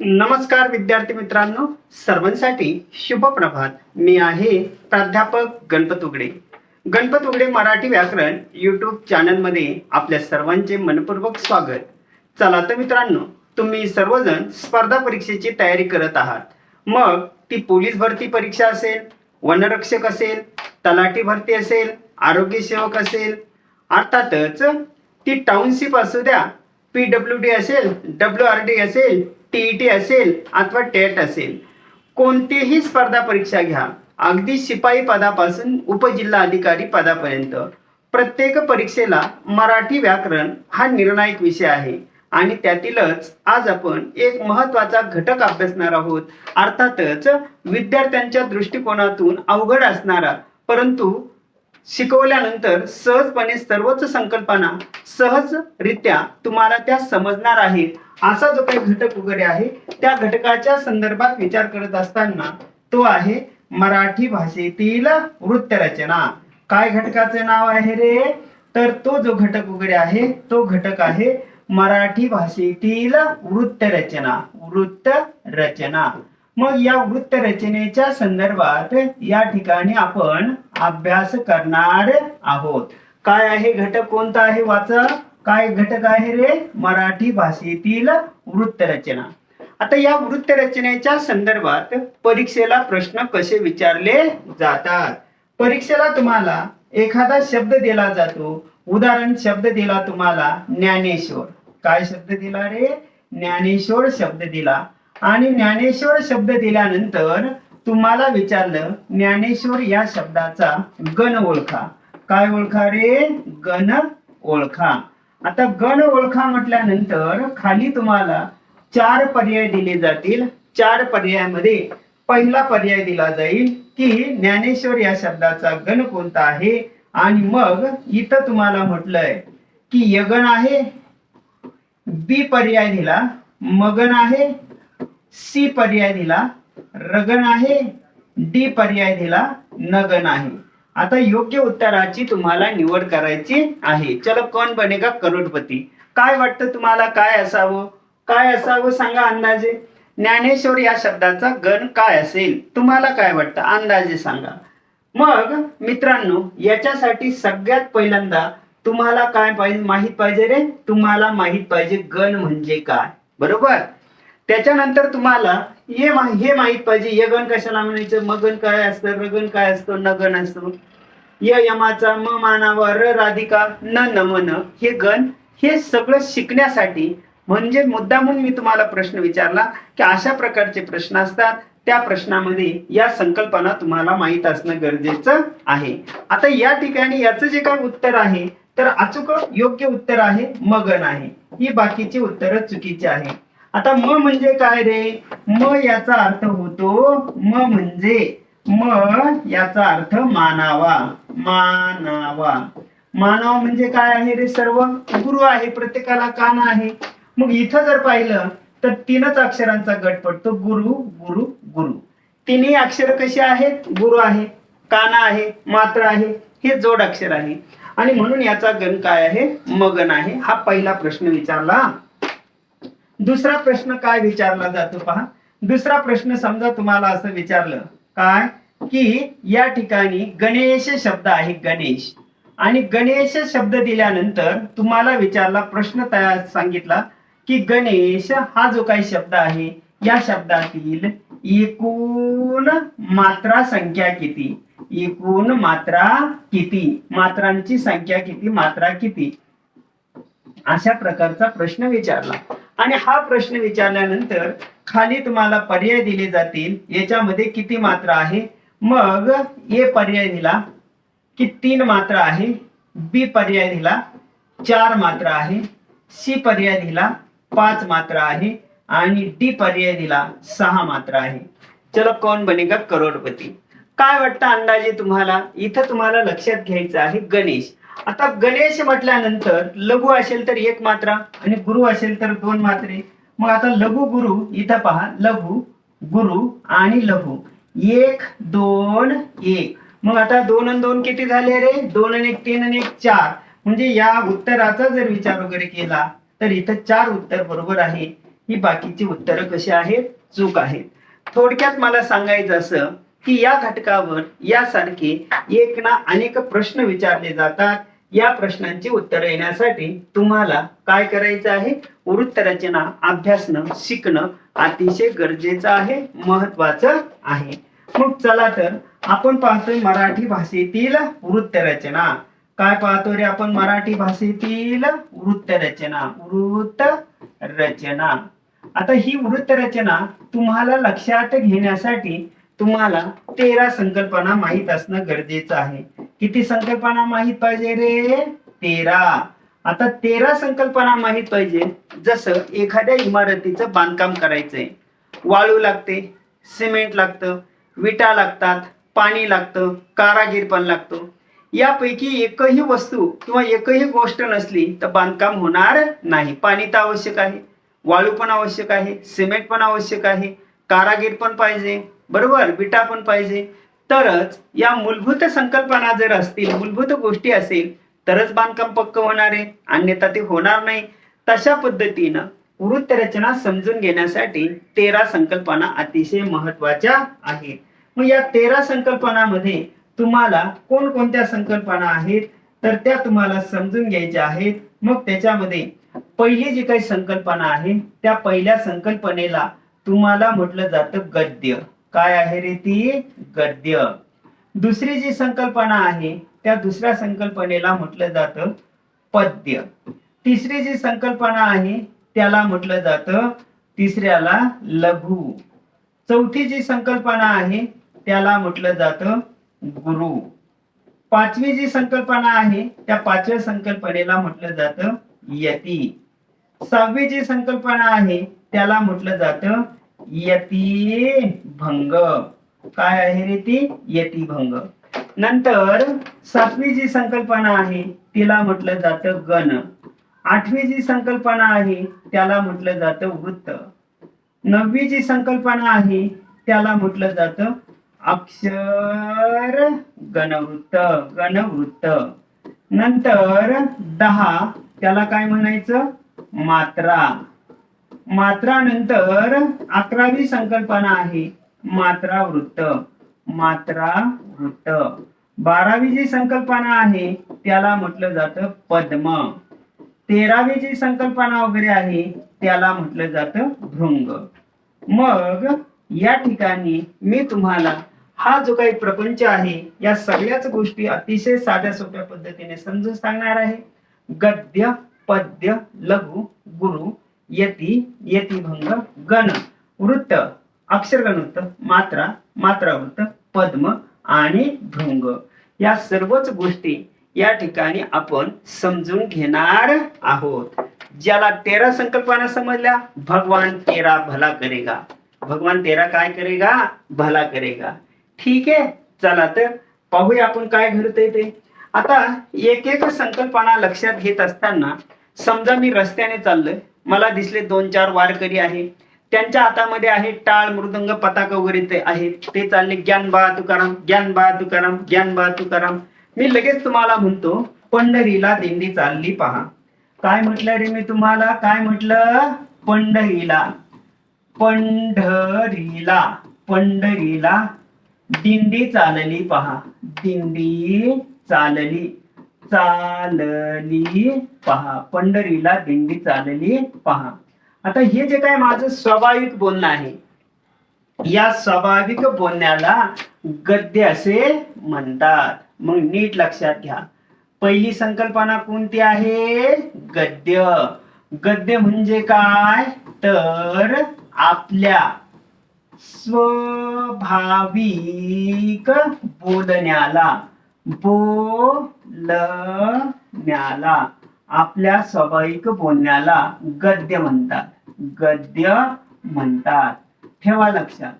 नमस्कार विद्यार्थी मित्रांनो. सर्वांसाठी शुभ प्रभात. मी आहे प्राध्यापक गणपत उगडे. गणपत उगडे मराठी व्याकरण युट्यूब चॅनलमध्ये आपल्या सर्वांचे मनपूर्वक स्वागत. चला तर मित्रांनो तुम्ही सर्वजण स्पर्धा परीक्षेची तयारी करत आहात. मग ती पोलीस भरती परीक्षा असेल वनरक्षक असेल तलाठी भरती असेल आरोग्य सेवक असेल अर्थातच ती टाउनशिप असू द्या पी डब्ल्यू डी असेल डब्ल्यू आर डी असेल टीईटी असेल अथवा टेट असेल कोणतीही स्पर्धा परीक्षा घ्या. अगदी शिपाई पदापासून उपजिल्हा अधिकारी पदापर्यंत. प्रत्येक परीक्षेला मराठी व्याकरण हा निर्णायक विषय आहे. आणि त्यातीलच आज आपण एक महत्त्वाचा घटक अभ्यासणार आहोत. अर्थातच विद्यार्थ्यांच्या दृष्टिकोनातून अवघड असणारा परंतु शिकवल्यानंतर सहजपणे सर्वच संकल्पना सहजरित्या तुम्हाला त्या समजणार आहेत. असा जो काही घटक वगैरे आहे त्या घटकाच्या संदर्भात विचार करत असताना तो आहे मराठी भाषेतील वृत्तरचना. काय घटकाचे नाव आहे रे? तर तो जो घटक वगैरे आहे तो घटक आहे मराठी भाषेतील वृत्तरचना. वृत्तरचना. मग या वृत्त रचनेच्या संदर्भात या ठिकाणी आपण अभ्यास करणार आहोत. काय आहे घटक? कोणता आहे वाचा काय घटक आहे रे? मराठी भाषेतील वृत्त रचना आता या वृत्त रचनेच्या संदर्भात परीक्षेला प्रश्न कसे विचारले जातात? परीक्षेला तुम्हाला एखादा शब्द दिला जातो. उदाहरण शब्द दिला तुम्हाला ज्ञानेश्वर. काय शब्द दिला रे? ज्ञानेश्वर शब्द दिला. आणि ज्ञानेश्वर शब्द दिल्यानंतर तुम्हाला विचारलं ज्ञानेश्वर या शब्दाचा गण ओळखा. काय ओळखा रे? गण ओळखा. आता गण ओळखा म्हटल्यानंतर खाली तुम्हाला चार पर्याय दिले जातील. चार पर्यायामध्ये पहिला पर्याय दिला जाईल की ज्ञानेश्वर या शब्दाचा गण कोणता आहे? आणि मग इथं तुम्हाला म्हटलंय की यगण आहे. बी पर्याय दिला. मगन आहे. सी पर्याय दिला. रगण आहे. डी पर्याय दिला. नगन आहे. आता योग्य उत्तराची तुम्हाला निवड करायची आहे. चलो कोण बनेगा करोडपती? काय वाटतं तुम्हाला? काय असावं? काय असावं सांगा अंदाजे. ज्ञानेश्वर या शब्दाचा गण काय असेल? तुम्हाला काय वाटतं? अंदाजे सांगा. मग मित्रांनो याच्यासाठी सगळ्यात पहिल्यांदा तुम्हाला काय पाहिजे? माहीत पाहिजे रे? तुम्हाला माहीत पाहिजे गण म्हणजे काय? बरोबर? त्याच्यानंतर तुम्हाला हे हे माहीत पाहिजे यगण कशाला म्हणायचं? मगन काय असतं? रगन काय असतं? नगन असतं. य यमाचा म मानावा र राधिका न नमन हे गण हे सगळं शिकण्यासाठी म्हणजे मुद्दामून मी तुम्हाला प्रश्न विचारला की अशा प्रकारचे प्रश्न असतात. त्या प्रश्नामध्ये या संकल्पना तुम्हाला माहीत असणं गरजेचं आहे. आता या ठिकाणी याचं जे काय उत्तर आहे तर अचूक योग्य उत्तर आहे मगन आहे. ही बाकीची उत्तरं चुकीची आहे आता म म्हणजे काय रे? म याचा अर्थ होतो म म्हणजे. म याचा अर्थ मानावा. मानावा. मानावा म्हणजे काय आहे रे सर्व? गुरु आहे प्रत्येकाला कान आहे. मग इथं जर पाहिलं तर तीनच अक्षरांचा गट पडतो. गुरु गुरु गुरु. तिन्ही अक्षर कशी आहेत? गुरु आहे काना आहे मात्र आहे. हे जोड अक्षर आहे. आणि म्हणून याचा गण काय आहे? मगन आहे. हा पहिला प्रश्न विचारला. दुसरा प्रश्न काय विचारला जातो पहा. दुसरा प्रश्न समजा तुम्हाला असं विचारलं. काय? की या ठिकाणी गणेश शब्द आहे गणेश. आणि गणेश शब्द दिल्यानंतर तुम्हाला विचारला प्रश्न तयार सांगितला की गणेश हा जो काही शब्द आहे या शब्दातील एकूण मात्रा संख्या किती? एकूण मात्रा किती? मात्रांची संख्या किती? मात्रा किती? अशा प्रकारचा प्रश्न विचारला. आणि हा प्रश्न विचारल्यानंतर खाली तुम्हाला पर्याय दिले जातील. याच्यामध्ये किती मात्रा आहे? मग ए पर्याय दिला की तीन मात्रा आहे. बी पर्याय दिला चार मात्रा आहे. सी पर्याय दिला पाच मात्रा आहे. आणि डी पर्याय दिला सहा मात्रा आहे. चलो कोण बनेगा करोडपती? काय वाटतं अंदाजे तुम्हाला? इथं तुम्हाला लक्षात घ्यायचं आहे गणेश. आता गणेश म्हटल्यानंतर लघु असेल तर एक मात्रा आणि गुरु असेल तर दोन मात्रे. मग आता लघु गुरु इथं पहा लघु गुरु आणि लघु. एक दोन एक. मग आता दोन आणि दोन किती झाले रे? दोन आणि एक तीन आणि एक चार. म्हणजे या उत्तराचा जर विचार वगैरे केला तर इथं चार उत्तर बरोबर आहे. ही बाकीची उत्तरं कशी आहेत? चूक आहेत. थोडक्यात मला सांगायचं असं की या घटकावर यासारखे एक ना अनेक प्रश्न विचारले जातात. या प्रश्नांची उत्तर येण्यासाठी तुम्हाला काय करायचं आहे? वृत्तरचना अभ्यासणं शिकणं अतिशय गरजेचं आहे महत्वाचं आहे. मग चला तर आपण पाहतोय मराठी भाषेतील वृत्तरचना. काय पाहतो रे आपण मराठी भाषेतील वृत्तरचना? वृत्त रचना आता ही वृत्तरचना तुम्हाला लक्षात घेण्यासाठी तुम्हाला तेरा संकल्पना माहीत असणं गरजेचं आहे. किती संकल्पना माहीत पाहिजे रे? तेरा. आता तेरा संकल्पना माहीत पाहिजे. जसं एखाद्या इमारतीचं बांधकाम करायचंय. वाळू लागते सिमेंट लागतं विटा लागतात पाणी लागतं कारागीर पण लागतो. यापैकी एकही वस्तू किंवा एकही गोष्ट नसली तर बांधकाम होणार नाही. पाणी तर आवश्यक आहे. वाळू पण आवश्यक आहे. सिमेंट पण आवश्यक आहे. कारागीर पण पाहिजे. बरोबर? विटा पण पाहिजे. तरच या मूलभूत संकल्पना जर असतील मूलभूत गोष्टी असेल तरच बांधकाम पक्क होणार आहे. अन्यथा ते होणार नाही. तशा पद्धतीनं वृत्त रचना समजून घेण्यासाठी तेरा संकल्पना अतिशय महत्त्वाच्या आहेत. मग या तेरा संकल्पनामध्ये तुम्हाला कोणकोणत्या संकल्पना आहेत? तर त्या तुम्हाला समजून घ्यायच्या आहेत. मग त्याच्यामध्ये पहिली जी काही संकल्पना आहे त्या पहिल्या संकल्पनेला तुम्हाला म्हटलं जातं गद्य. काय आहे रे ती? गद्य. दुसरी जी संकल्पना आहे त्या दुसऱ्या संकल्पनेला म्हटलं जातं पद्य. तिसरी जी संकल्पना आहे त्याला म्हटलं जातं तिसऱ्याला लघु. चौथी जी संकल्पना आहे त्याला म्हटलं जातं गुरु. पाचवी जी संकल्पना आहे त्या पाचव्या संकल्पनेला म्हटलं जातं यती. सहावी जी संकल्पना आहे त्याला म्हटलं जातं यती भंग. काय आहे रे ती? यती भंग. नंतर सातवी जी संकल्पना आहे तिला म्हटलं जातं गण. आठवी जी संकल्पना आहे त्याला म्हटलं जातं वृत्त. नववी जी संकल्पना आहे त्याला म्हटलं जातं अक्षर गणवृत्त गणवृत्त. नंतर दहा त्याला काय म्हणायचं? मात्रा. मात्रानंतर अकरावी संकल्पना आहे मात्रा वृत्त मात्रा वृत्त बारावी जी संकल्पना आहे त्याला म्हटलं जातं पद्म. तेरावी जी संकल्पना वगैरे आहे त्याला म्हटलं जातं भृंग. मग या ठिकाणी मी तुम्हाला हा जो काही प्रपंच आहे या सगळ्याच गोष्टी अतिशय साध्या सोप्या पद्धतीने समजून सांगणार आहे. गद्य पद्य लघु गुरु यती भंग गण वृत्त अक्षरगण वृत्त मात्रा मात्रा वृत्त पद्म आणि भृंग. या सर्वच गोष्टी या ठिकाणी आपण समजून घेणार आहोत. ज्याला तेरा संकल्पना समजल्या भगवान तेरा भला करेगा. भगवान तेरा काय करेगा? भला करेगा. ठीक आहे चला तर पाहूया आपण काय घडतंय ते. आता एक एक संकल्पना लक्षात घेत असताना समजा मी रस्त्याने चाललोय. मला दिसले दोन चार वारकरी आहे. त्यांच्या हातामध्ये आहे टाळ मृदंग पताका वगैरे ते आहे. ते चालले ज्ञान बा तुकाराम ज्ञान बा तुकाराम ज्ञान बा तुकाराम. मी लगेच तुम्हाला म्हणतो पंढरीला दिंडी चालली पहा. काय म्हटलं रे मी तुम्हाला? काय म्हटलं? पंढरीला. पंढरीला. पंढरीला दिंडी चालली पहा. दिंडी चालली. चालली. पहा पंढरीला दिंडी चालली. पहा. आता हे जे काय माझं स्वाभाविक बोलणं आहे या स्वाभाविक बोलण्याला गद्य असे म्हणतात. मग नीट लक्षात घ्या. पहिली संकल्पना कोणती आहे? गद्य. गद्य म्हणजे काय? तर आपल्या स्वाभाविक बोलण्याला बोलण्याला. आपल्या स्वाभाविक बोलण्याला गद्य म्हणतात. गद्य म्हणतात. ठेवा लक्षात.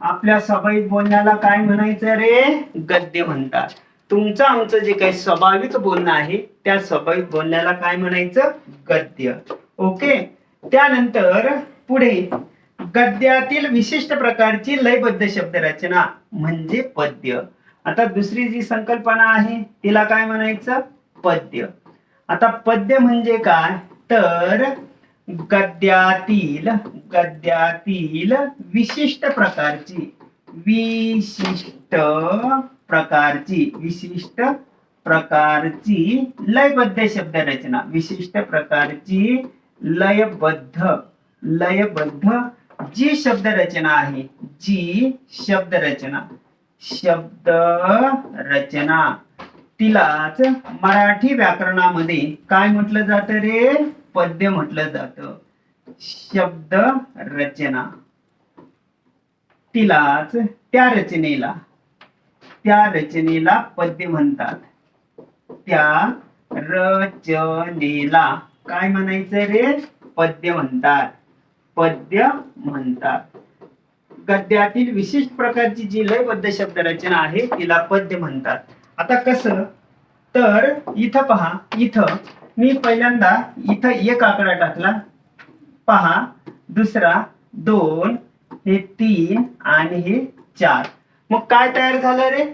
आपल्या स्वाभाविक बोलण्याला काय म्हणायचं रे? गद्य म्हणतात. तुमचं आमचं जे काही स्वाभाविक बोलणं आहे त्या स्वाभाविक बोलण्याला काय म्हणायचं? गद्य. ओके? त्यानंतर पुढे गद्यातील विशिष्ट प्रकारची लयबद्ध शब्द रचना म्हणजे पद्य. आता दुसरी जी संकल्पना आहे तिला काय म्हणायचं? पद्य. आता पद्य म्हणजे काय? तर गद्यातील गद्यातील विशिष्ट प्रकारची विशिष्ट प्रकारची विशिष्ट प्रकारची लयबद्ध शब्द रचना विशिष्ट प्रकारची लयबद्ध लयबद्ध जी शब्द रचना आहे जी शब्द रचना शब्द रचना तिलाच मराठी व्याकरणामध्ये काय म्हटलं जात रे? पद्य म्हटलं जातं. शब्द रचना तिलाच त्या रचनेला त्या रचनेला पद्य म्हणतात. त्या रचनेला काय म्हणायचं रे? पद्य म्हणतात. पद्य म्हणतात. गद्यातील विशिष्ट प्रकारची जी लयबद्ध शब्द रचना आहे तिला पद्य म्हणतात. आता कसं? तर इथं पहा इथं मी पहिल्यांदा इथं एक आकडा टाकला. पहा दुसरा दोन हे तीन आणि हे चार. मग काय तयार झालं रे?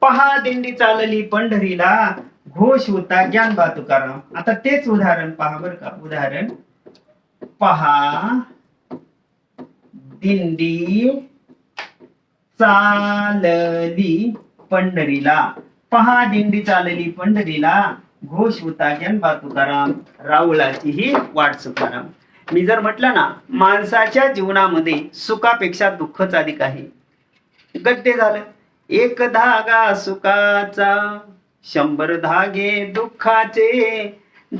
पहा दिंडी चालली पंढरीला. घोष होता ज्ञान बा तुकाराम आता तेच उदाहरण पहा बर का. उदाहरण पहा. दिंडी चालली पंढरीला. पहा दिंडी चालली पंढरीला. घोष होता ज्ञानबा तुकाराम रावळाची ही वाट सुकाराम मी जर म्हटलं ना माणसाच्या जीवनामध्ये सुखापेक्षा दुःखच अधिक आहे. गद्य झालं. एक धागा सुखाचा शंभर धागे दुःखाचे.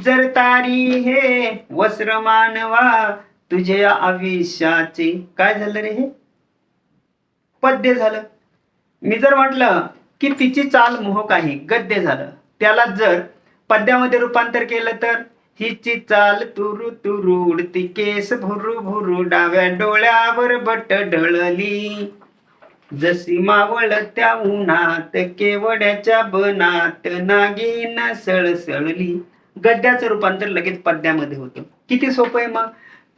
जर तारी हे वस्त्र मानवा तुझ्या आयुष्याचे काय झालं रे हे? पद्य झालं. मी जर म्हटलं की तिची चाल मोहक आहे गद्य झालं. त्याला जर पद्यामध्ये रूपांतर केलं तर? हिची चाल तुरु तुरु उडती केस भुरु भुरु डाव्या डोळ्यावर बट ढळली. जशी मावळ त्या उन्हात केवड्याच्या बनात नागिन सळसळली. गद्याचं रूपांतर लगेच पद्यामध्ये होतं. किती सोपं आहे मग?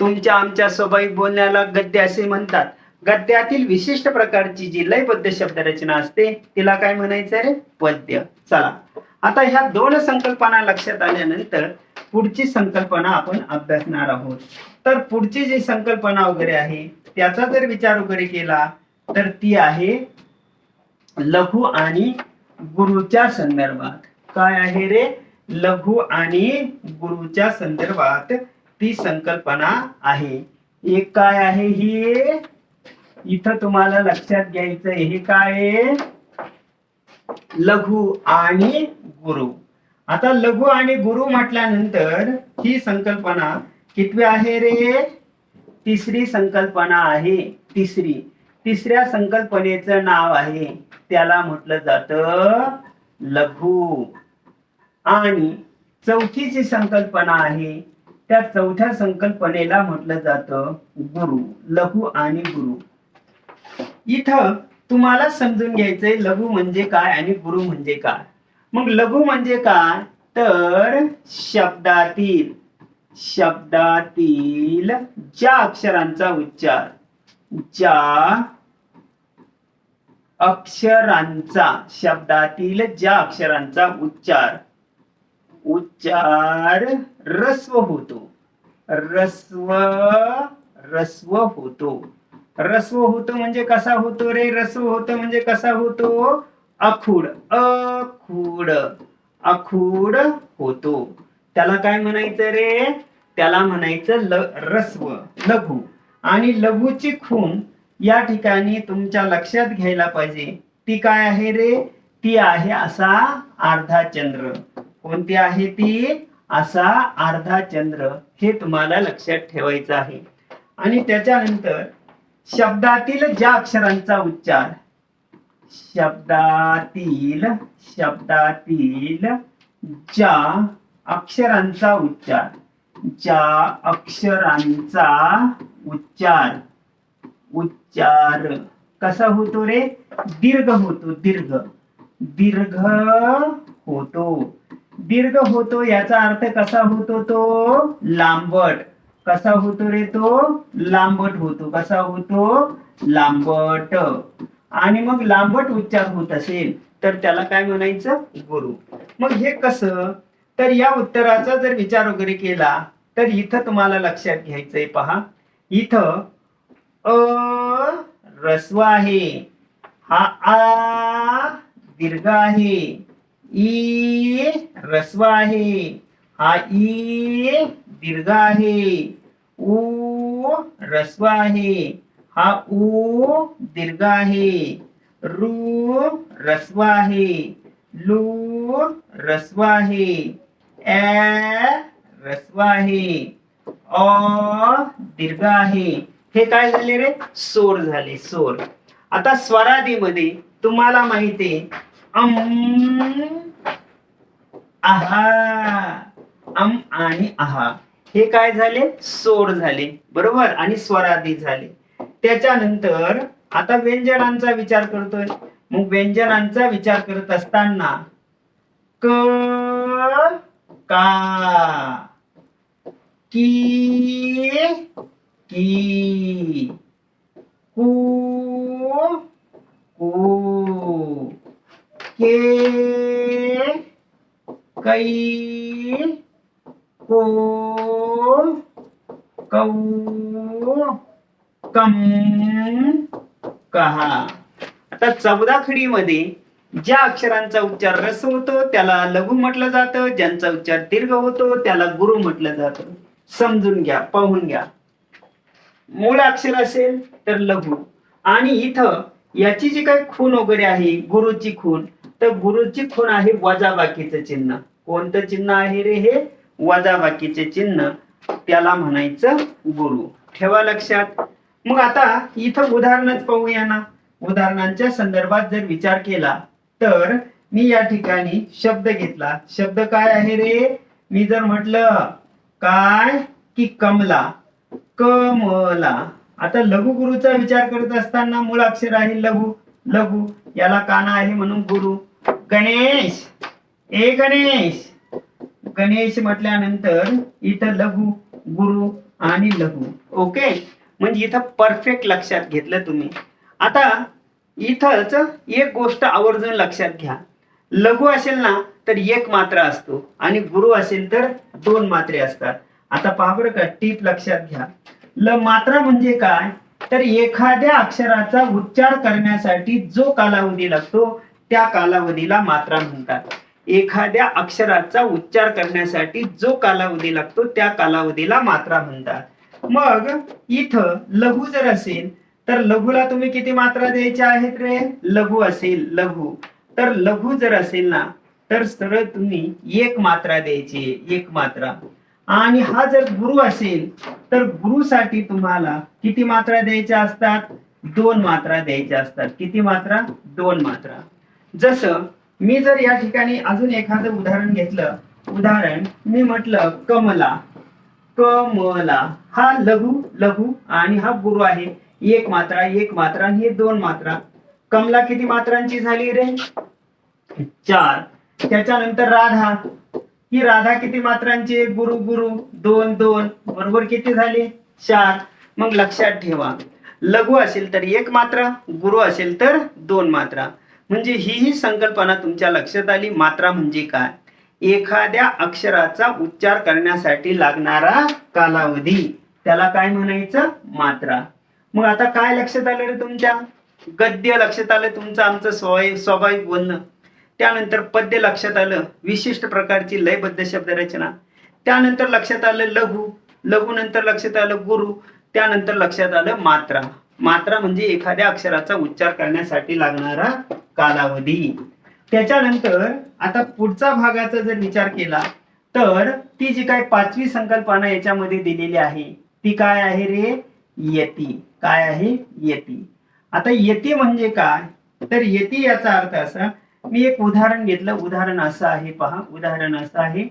तुमच्या आमच्या स्वाभाविक बोलण्याला गद्य असे म्हणतात. गद्यातील विशिष्ट प्रकारची जी लयबद्ध शब्दरचना असते तिला काय म्हणायचं रे? पद्य. चला. आता ह्या दोन संकल्पना लक्षात आल्यानंतर पुढची संकल्पना आपण अभ्यासणार आहोत. तर पुढची जी संकल्पना वगैरे आहे त्याचा जर विचार वगैरे केला तर ती आहे लघु आणि गुरुच्या संदर्भात. काय आहे रे? लघु आणि गुरुच्या संदर्भात. ती संकल्पना आहे. एक काय आहे ही? इथं तुम्हाला लक्षात घ्यायचं हे काय लघु आणि गुरु. आता लघु आणि गुरु म्हटल्यानंतर ही संकल्पना कितवी आहे रे? तिसरी संकल्पना आहे. तिसरी. तिसऱ्या संकल्पनेचं नाव आहे. त्याला म्हटलं जातं लघु. आणि चौथीची संकल्पना आहे. त्या चौथ्या संकल्पनेला म्हटलं जातं गुरु लघु आणि गुरु. इथं तुम्हाला समजून घ्यायचंय लघु म्हणजे काय आणि गुरु म्हणजे काय. मग लघु म्हणजे काय? तर शब्दातील शब्दातील ज्या अक्षरांचा उच्चार ज्या अक्षरांचा शब्दातील ज्या अक्षरांचा उच्चार उच्चार रस्व होतो. रस्व रस्व होतो. रस्व होतो म्हणजे कसा होतो रे? रस्व होतो म्हणजे कसा होतो? अखूड अखूड अखूड होतो. त्याला काय म्हणायचं रे? त्याला म्हणायचं ल रस्व लघु. आणि लघुची खून या ठिकाणी तुमच्या लक्षात घ्यायला पाहिजे. ती काय आहे रे? ती आहे असा अर्धा चंद्र. कोणती आहे ती? असा अर्धा चंद्र हे तुम्हाला लक्षात ठेवायचं आहे. आणि त्याच्यानंतर शब्दातील ज्या अक्षरांचा उच्चार शब्दातील शब्दातील ज्या अक्षरांचा उच्चार ज्या अक्षरांचा उच्चार उच्चार कसा होतो रे? दीर्घ होतो दीर्घ. दीर्घ होतो. दीर्घ होतो याचा अर्थ कसा होतो तो? लांबट. कसा होतो रे तो? लांबट होतो. कसा होतो? लांबट. आणि मग लांबट उच्चार होत असेल तर त्याला काय म्हणायचं? गुरु. मग हे कसं? तर या उत्तराचा जर विचार वगैरे केला तर इथं तुम्हाला लक्षात घ्यायचंय पहा. इथं अ रस्व आहे. हा आ दीर्घ आहे. ई रस्व आहे. हा ई दीर्घ आहे. ऊ रस्व आहे. हा ऊ दीर्घ आहे. रू रस्व आहे. लू रस्व आहे. ए रस्व आहे. अ दीर्घ आहे. हे काय झाले रे? सोर झाले सोर. आता स्वरादीमध्ये तुम्हाला माहिती आहे. अम आहा. अम आणि आहा. हे काय झाले? सोर झाले. बरोबर? आणि स्वरादी झाले. त्याच्यानंतर आता व्यंजनांचा विचार करतोय. मग व्यंजनांचा विचार करत असताना क का की की कू कू के कै को कौ कम कहा. आता चौदा खडीमध्ये ज्या अक्षरांचा उच्चार रस होतो त्याला लघु म्हटलं जातं. ज्यांचा उच्चार दीर्घ होतो त्याला गुरु म्हटलं जातं. समजून घ्या पाहून घ्या. मूळ अक्षर असेल तर लघु. आणि इथं याची जी काही खून वगैरे आहे गुरुची खून तर गुरुची खूण आहे वजाबाकीचं चिन्ह. कोणतं चिन्ह आहे रे हे? वजाबाकीचे चिन्ह. त्याला म्हणायचं गुरु. ठेवा लक्षात. मग आता इथं उदाहरणच पाहूया ना. उदाहरणांच्या संदर्भात जर विचार केला तर मी या ठिकाणी शब्द घेतला. शब्द काय आहे रे? मी जर म्हटलं काय की कमला? कमला. आता लघु गुरुचा विचार करत असताना मूळ अक्षर आहे लघु. लघु याला काना आहे म्हणून गुरु. गणेश ए गणेश. गणेश म्हटल्यानंतर इथं लघु गुरु आणि लघु. ओके म्हणजे इथं परफेक्ट लक्षात घेतलं तुम्ही. आता इथंच एक गोष्ट आवर्जून लक्षात घ्या. लघु असेल ना तर एक मात्रा असतो. आणि गुरु असेल तर दोन मात्रे असतात. आता पहा बरं का टीप लक्षात घ्या. ल मात्रा म्हणजे काय? तर एखाद्या अक्षराचा उच्चार करण्यासाठी जो कालावधी लागतो त्या कालावधीला मात्रा म्हणतात. एखाद्या अक्षराचा उच्चार करण्यासाठी जो कालावधी लागतो त्या कालावधीला मात्रा म्हणतात. मग इथं लघु जर असेल तर लघुला तुम्ही किती मात्रा द्यायच्या आहेत रे? लघु असेल लघु. तर लघु जर असेल ना तर सरळ तुम्ही एक मात्रा द्यायची एक मात्रा. आणि हा जर गुरु असेल तर गुरुसाठी तुम्हाला किती मात्रा द्यायच्या असतात? दोन मात्रा द्यायच्या असतात. किती मात्रा? दोन मात्रा. जसं मी जर या ठिकाणी अजून एखादं उदाहरण घेतलं. उदाहरण मी म्हटलं कमला. कमला. हा लघु लघु आणि हा गुरु आहे. एक मात्रा एक मात्रा आणि हे दोन मात्रा. कमला किती मात्रांची झाली रे? चार. त्याच्यानंतर राधा. ही राधा किती मात्रांची गुरु गुरु दोन दोन. बरोबर किती झाले? चार. मग लक्षात ठेवा. लघु असेल तर एक मात्रा गुरु असेल तर दोन मात्रा. म्हणजे ही ही संकल्पना तुमच्या लक्षात आली? मात्रा म्हणजे काय? एखाद्या अक्षराचा उच्चार करण्यासाठी लागणारा कालावधी. त्याला काय म्हणायचं? मात्रा. मग आता काय लक्षात आलं रे तुमच्या? गद्य लक्षात आलं तुमचं आमचं स्वाभाविक स्वाभाविक बोलणं. त्यानंतर पद्य लक्षात आलं विशिष्ट प्रकारची लयबद्ध शब्दरचना त्यानंतर लक्षात आलं लघु लघु नंतर लक्षात आलं गुरु त्यानंतर लक्षात आलं मात्रा. मात्रा म्हणजे एखाद्या अक्षराचा उच्चार करण्यासाठी लागणारा कालावधी. त्याच्यानंतर आता पुढचा भागाचा जर विचार केला तर ती जी काय पाचवी संकल्पना याच्यामध्ये दिलेली आहे ती काय आहे रे? यती. काय आहे? यती. आता यती म्हणजे काय? तर यती याचा अर्थ असा मी एक उदाहरण घेतलं. उदाहरण असं आहे पहा. उदाहरण असं आहे.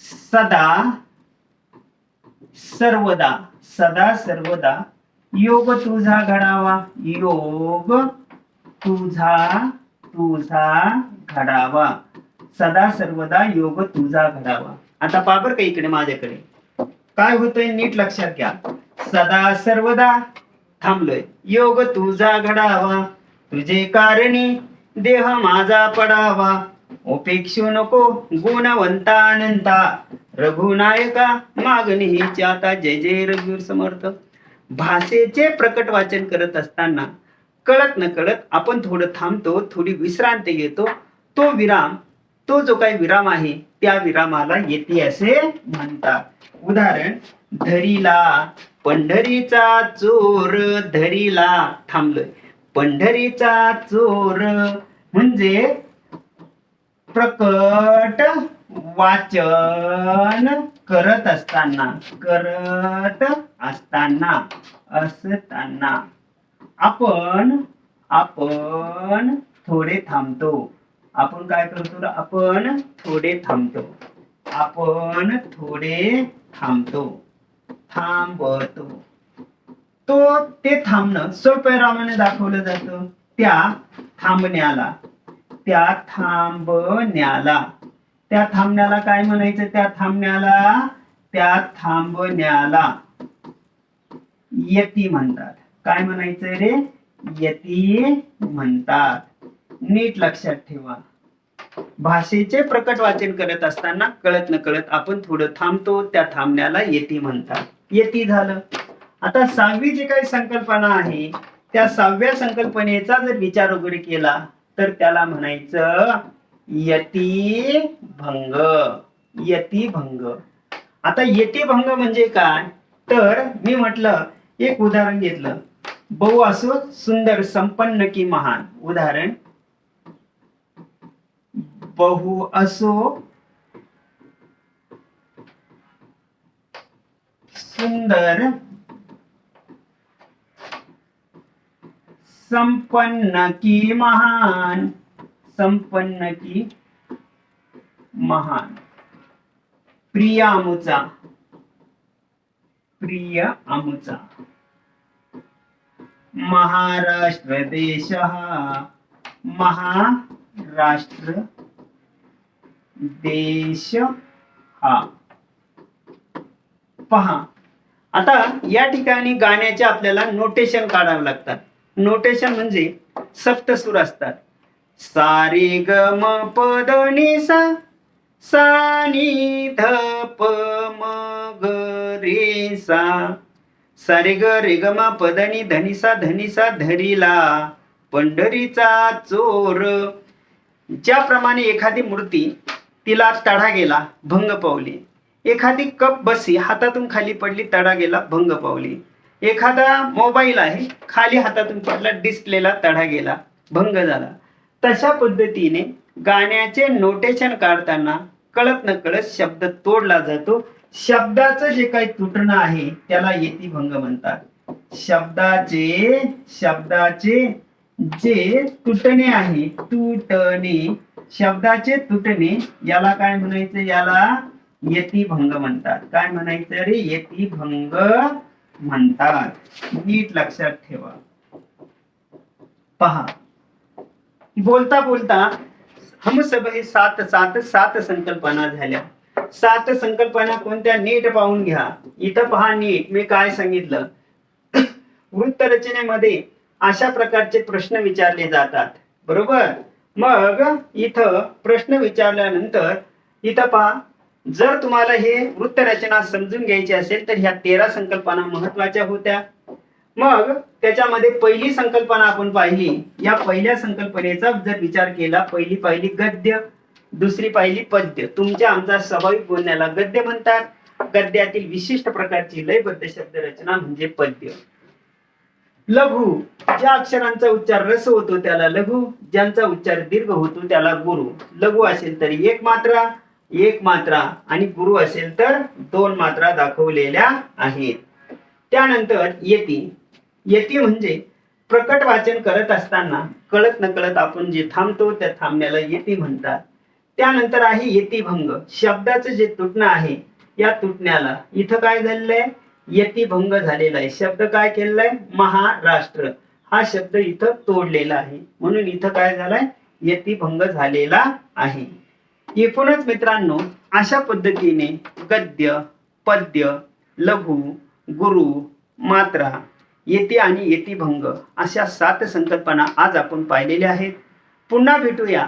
सदा सर्वदा सदा सर्वदा योग तुझा घडावा. योग तुझा तुझा घडावा. सदा सर्वदा योग तुझा घडावा. आता बाबर का इकडे माझ्याकडे. काय होतंय? नीट लक्षात घ्या. सदा सर्वदा थांबलोय. योग तुझा घडावा. तुझे कारणी देह माझा पडावा. उपेक्षू नको गुणवंता अनंता. रघुनायका मागणी हिची आता. जय जय रघुवीर समर्थ. भाषेचे प्रकट वाचन करत असताना कळत न कळत आपण थोडं थांबतो थोडी विश्रांती घेतो. तो विराम तो जो काही विराम आहे त्या विरामाला येते असे म्हणतात. उदाहरण धरीला पंढरीचा चोर धरीला थांबलोय. पंढरीचा चोर म्हणजे प्रकट वाचन करत असताना करत असताना असताना. आपण आपण थोडे थांबतो. आपण काय करतो आपण थोडे थांबतो. आपण थोडे थांबतो. थांबतो. तो ते थांबणं. स्वल्पविरामाने दाखवलं जातं. त्या थांबण्याला. त्या थांबण्याला. त्या थांबण्याला काय म्हणायचं? त्या थांबण्याला त्या थांबण्याला. यती म्हणतात. काय म्हणायचं रे? यती म्हणतात. नीट लक्षात ठेवा. भाषेचे प्रकट वाचन करत असताना कळत न कळत आपण थोडं थांबतो. त्या थांबण्याला येती म्हणतात. येती झालं. आता सहावी जी काही संकल्पना आहे त्या सहाव्या संकल्पनेचा जर विचार वगैरे केला तर त्याला म्हणायचं यतीभंग. भंग भंग आता यतीभंग म्हणजे काय? तर मी म्हटलं एक उदाहरण घेतलं. बहु असो सुंदर संपन्न की महान. उदाहरण. बहु असो सुंदर संपन्न की महान संपन्न की महान. प्रिय आमुचा प्रिय आमुचा महाराष्ट्र देश हा महाराष्ट्र देश. हा. पहा. आता या ठिकाणी गाण्याचे आपल्याला नोटेशन काढावे लागतात. नोटेशन म्हणजे सप्तसूर असतात. सारे ग म प द नि सा सानी नि ध प म ग रे सा. सारे ग रे ग म प द नि सा सा धरीला पंढरीचा चोर. ज्याप्रमाणे एखादी मूर्ती तिला तडा गेला भंग पावली. एखादी कप बसी हातातून खाली पडली तडा गेला भंग पावली. एखादा मोबाईल आहे खाली हातातून पडला डिस्प्लेला तडा गेला भंग झाला. तशा पद्धतीने गाण्याचे नोटेशन काढताना कळत न कळत शब्द तोडला जातो. शब्दाचं जे काही तुटणं आहे त्याला येती भंग म्हणतात. शब्दाचे शब्दाचे जे तुटणे आहे तुटणे शब्दाचे तुटणे याला काय म्हणायचं? याला येती भंग म्हणतात. काय म्हणायचं रे? येती भंग म्हणतात. नीट लक्षात ठेवा. पहा. बोलता बोलता हम सब हे सात सात सात संकल्पना झाल्या. सात संकल्पना कोणत्या? नीट पाहून घ्या. इथं पहा नीट. मी काय सांगितलं? वृत्त रचनेमध्ये अशा प्रकारचे प्रश्न विचारले जातात. बरोबर? मग इथं प्रश्न विचारल्यानंतर इथं पहा. जर तुम्हाला हे वृत्त रचना समजून घ्यायची असेल तर ह्या तेरा संकल्पना महत्त्वाच्या होत्या. मग त्याच्यामध्ये पहिली संकल्पना आपण पाहिली. या पहिल्या संकल्पनेचा जर विचार केला पहिली पाहिली गद्य दुसरी पाहिली पद्य. तुमच्या आमचा स्वाभाविक बोलण्याला गद्य म्हणतात. गद्यातील विशिष्ट प्रकारची लयबद्ध शब्द रचना म्हणजे पद्य. लघु ज्या अक्षरांचा उच्चार रस होतो त्याला लघु ज्यांचा उच्चार दीर्घ होतो त्याला गुरु. लघु असेल तरी एक मात्रा एक मात्रा आणि गुरु असेल तर दोन मात्रा दाखवलेल्या आहेत. त्यानंतर येती. येती म्हणजे प्रकट वाचन करत असताना कळत नकळत आपण जे थांबतो त्या थांबण्याला येती म्हणतात. त्यानंतर आहे येतीभंग. शब्दाचं जे तुटणं आहे या तुटण्याला इथं काय झालेलं आहे यतिभंग झालेला आहे. शब्द काय केलेला आहे महाराष्ट्र. हा शब्द इथं तोडलेला आहे. म्हणून इथं काय झालाय? यतिभंग झालेला आहे. एकूणच मित्रांनो अशा पद्धतीने गद्य पद्य लघु गुरु मात्रा येते आणि येतीभंग अशा सात संकल्पना आज आपण पाहिलेल्या आहेत. पुन्हा भेटूया.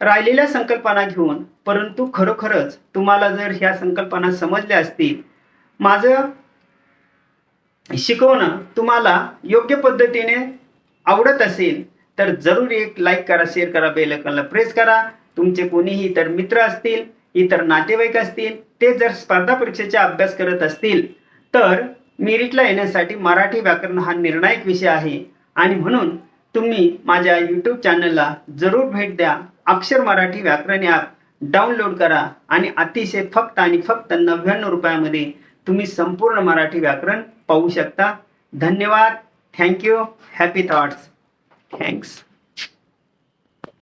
राहिलेल्या संकल्पना घेऊन परंतु खरोखरच तुम्हाला जर ह्या संकल्पना समजल्या असतील माझं शिकवणं तुम्हाला योग्य पद्धतीने आवडत असेल तर जरूर एक लाईक करा शेअर करा बेल आयकॉनला प्रेस करा. तुमचे कोणीही इतर मित्र असतील इतर नातेवाईक असतील ते जर स्पर्धा परीक्षेचा अभ्यास करत असतील तर मेरिटला येण्यासाठी मराठी व्याकरण हा निर्णायक विषय आहे. आणि म्हणून तुम्ही माझ्या यूट्यूब चॅनलला जरूर भेट द्या. अक्षर मराठी व्याकरण ॲप डाउनलोड करा आणि अतिशय फक्त आणि फक्त नव्याण्णव रुपयामध्ये तुम्ही संपूर्ण मराठी व्याकरण पाहू शकता. धन्यवाद. Thank you happy thoughts thanks